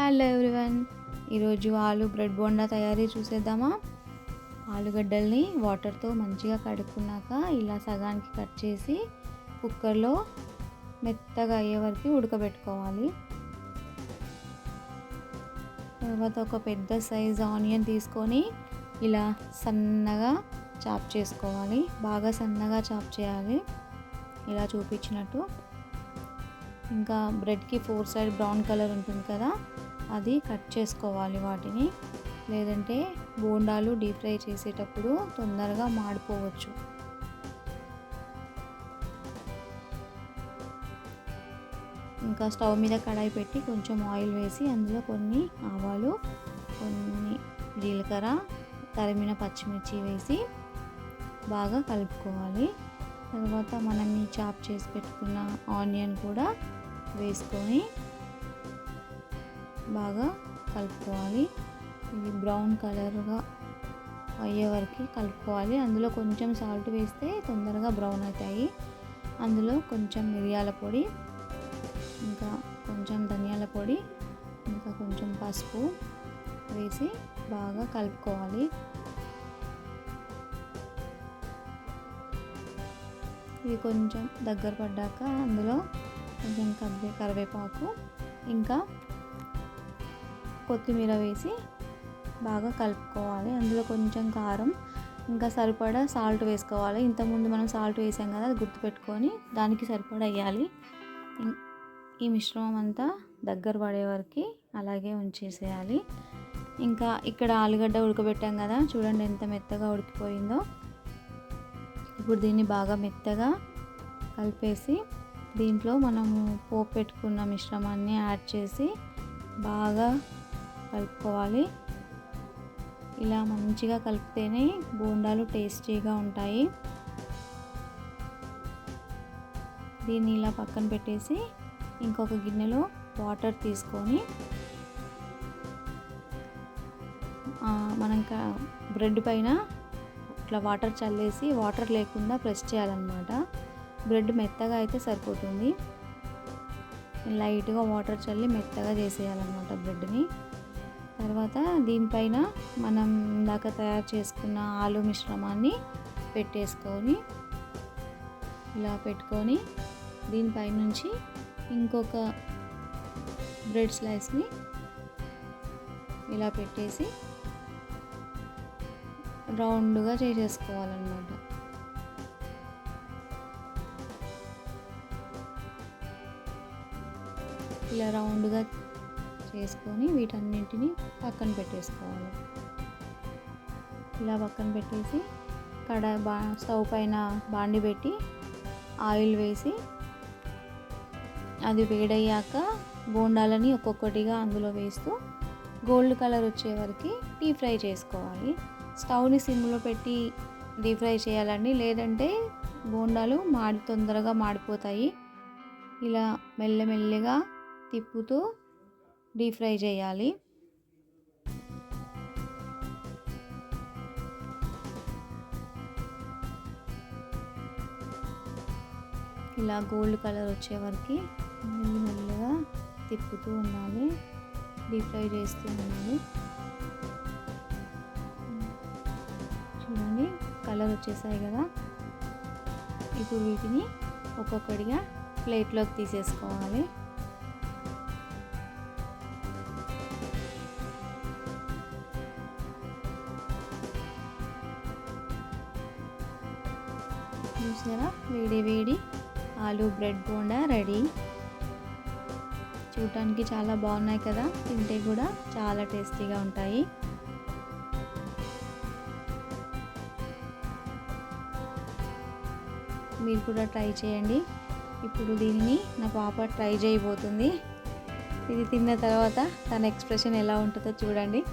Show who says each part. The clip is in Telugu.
Speaker 1: హలో ఎవ్రీవన్ ఈరోజు ఆలు బ్రెడ్ బోండా తయారీ చూసేద్దామా? ఆలుగడ్డల్ని వాటర్తో మంచిగా కడుక్కున్నాక ఇలా సగానికి కట్ చేసి కుక్కర్లో మెత్తగా అయ్యే వరకు ఉడకబెట్టుకోవాలి. తర్వాత ఒక పెద్ద సైజ్ ఆనియన్ తీసుకొని ఇలా సన్నగా చాప్ చేసుకోవాలి. బాగా సన్నగా చాప్ చేయాలి. ఇలా చూపించినట్టు. ఇంకా బ్రెడ్కి ఫోర్ సైడ్ బ్రౌన్ కలర్ ఉంటుంది కదా అది కట్ చేసుకోవాలి వాటిని. లేదంటే బోండాలు డీప్ ఫ్రై చేసేటప్పుడు తొందరగా మాడిపోవచ్చు. ఇంకా స్టవ్ మీద కడాయి పెట్టి కొంచెం ఆయిల్ వేసి అందులో కొన్ని ఆవాలు కొన్ని జీలకర్ర తరిమిన పచ్చిమిర్చి వేసి బాగా కలుపుకోవాలి. తర్వాత మనం ఈ చాప్ చేసి పెట్టుకున్న ఆనియన్ కూడా వేసుకొని బాగా కలుపుకోవాలి. ఇది బ్రౌన్ కలర్గా అయ్యే వరకు కలుపుకోవాలి. అందులో కొంచెం సాల్ట్ వేస్తే తొందరగా బ్రౌన్ అవుతాయి. అందులో కొంచెం మిరియాల పొడి ఇంకా కొంచెం ధనియాల పొడి ఇంకా కొంచెం పసుపు వేసి బాగా కలుపుకోవాలి. ఇది కొంచెం దగ్గర పడ్డాక అందులో కొంచెం కరివే కరివేపాకు ఇంకా కొత్తిమీర వేసి బాగా కలుపుకోవాలి. అందులో కొంచెం కారం ఇంకా సరిపడా సాల్ట్ వేసుకోవాలి. ఇంతకుముందు మనం సాల్ట్ వేసాం కదా అది గుర్తుపెట్టుకొని దానికి సరిపడా వేయాలి. ఈ మిశ్రమం అంతా దగ్గర పడే వరకు అలాగే ఉంచేసేయాలి. ఇంకా ఇక్కడ ఆలుగడ్డ ఉడకబెట్టాం కదా చూడండి ఎంత మెత్తగా ఉడికిపోయిందో. ఇప్పుడు దీన్ని బాగా మెత్తగా కలిపేసి దీంట్లో మనము పోపు పెట్టుకున్న మిశ్రమాన్ని యాడ్ చేసి బాగా కలుపుకోవాలి. ఇలా మంచిగా కలిపితేనే బోండాలు టేస్టీగా ఉంటాయి. దీన్ని ఇలా పక్కన పెట్టేసి ఇంకొక గిన్నెలో వాటర్ తీసుకొని మనం బ్రెడ్ పైన ఇట్లా వాటర్ చల్లేసి వాటర్ లేకుండా ప్రెస్ చేయాలన్నమాట. బ్రెడ్ మెత్తగా అయితే సరిపోతుంది. లైట్గా వాటర్ చల్లి మెత్తగా చేసేయాలన్నమాట బ్రెడ్ని. తర్వాత దీనిపైన మనం ఇందాక తయారు చేసుకున్న ఆలు మిశ్రమాన్ని పెట్టేసుకొని ఇలా పెట్టుకొని దీనిపై నుంచి ఇంకొక బ్రెడ్ స్లైస్ని ఇలా పెట్టేసి రౌండ్గా చేసేసుకోవాలన్నమాట. ఇలా రౌండ్గా వేసుకొని వీటన్నింటిని పక్కన పెట్టేసుకోవాలి. ఇలా పక్కన పెట్టేసి కడ బా స్టవ్ పైన బాండి పెట్టి ఆయిల్ వేసి అది వేడయ్యాక బోండాలని ఒక్కొక్కటిగా అందులో వేస్తూ గోల్డ్ కలర్ వచ్చే వరకు డీప్ ఫ్రై చేసుకోవాలి. స్టవ్ని సిమ్లో పెట్టి డీప్ ఫ్రై చేయాలండి. లేదంటే బోండాలు మాడి తొందరగా మాడిపోతాయి. ఇలా మెల్లమెల్లగా తిప్పుతూ డీప్ ఫ్రై చేయాలి. ఇలా గోల్డ్ కలర్ వచ్చే వరకు మెల్లిమెల్లిగా తిప్పుతూ ఉండాలి. డీప్ ఫ్రై చేస్తూ ఉండాలి. చూడండి కలర్ వచ్చేసాయి కదా. ఇప్పుడు వీటిని ఒక్కొక్కటిగా ప్లేట్లోకి తీసేసుకోవాలి. చూసారా? వేడి వేడి ఆలు బ్రెడ్ బోండా రెడీ. చూడటానికి చాలా బాగున్నాయి కదా? తింటే కూడా చాలా టేస్టీగా ఉంటాయి. మీరు కూడా ట్రై చేయండి. ఇప్పుడు దీనిని నా పాప ట్రై చేయబోతుంది. ఇది తిన్న తర్వాత తన ఎక్స్ప్రెషన్ ఎలా ఉంటుందో చూడండి.